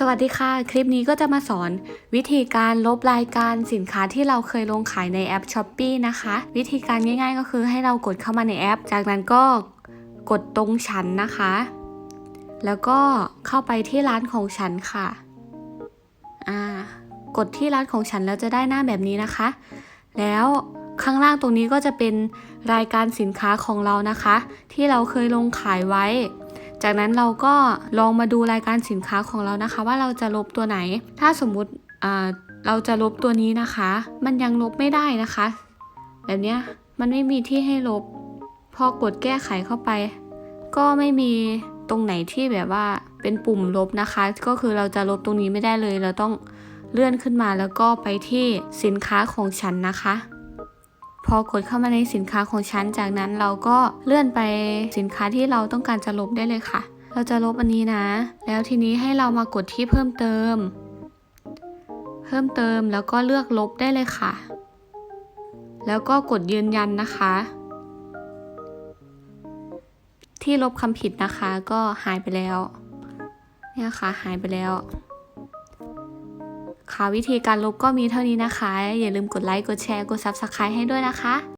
สวัสดีค่ะ คลิปนี้ก็จะมาสอนวิธีการลบรายการสินค้าที่เราเคยลงขายในแอป s h อ p e e นะคะ วิธีการง่ายๆก็คือให้เรากดเข้ามาในแอป จากนั้นก็กดตรงฉันนะคะ แล้วก็เข้าไปที่ร้านของฉันค่ะอ่ากดที่ร้านของฉันแล้วจะได้หน้าแบบนี้นะคะ แล้วข้างล่างตรงนี้ก็จะเป็นรายการสินค้าของเรานะคะ ที่เราเคยลงขายไว้ จากนั้นเราก็ลองมาดูรายการสินค้าของเรานะคะ ว่าเราจะลบตัวไหน ถ้าสมมุติอ่าเราจะลบตัวนี้นะคะ มันยังลบไม่ได้นะคะ แบบเนี้ยมันไม่มีที่ให้ลบ พอกดแก้ไขเข้าไป ก็ไม่มีตรงไหนที่แบบว่าเป็นปุ่มลบนะคะ ก็คือเราจะลบตรงนี้ไม่ได้เลย เราต้องเลื่อนขึ้นมาแล้วก็ไปที่สินค้าของฉันนะคะ พอกดเข้ามาในสินค้าของฉัน จากนั้นเราก็เลื่อนไปสินค้าที่เราต้องการจะลบได้เลยค่ะ เราจะลบอันนี้นะ แล้วทีนี้ให้เรามากดที่เพิ่มเติม เพิ่มเติมแล้วก็เลือกลบได้เลยค่ะ แล้วก็กดยืนยันนะคะ ที่ลบคำผิดนะคะก็หายไปแล้ว เนี่ยค่ะหายไปแล้ว ค่ะวิธีการลบก็มีเท่านี้นะคะ อย่าลืมกดไลค์กดแชร์กด Subscribe ให้ด้วยนะคะ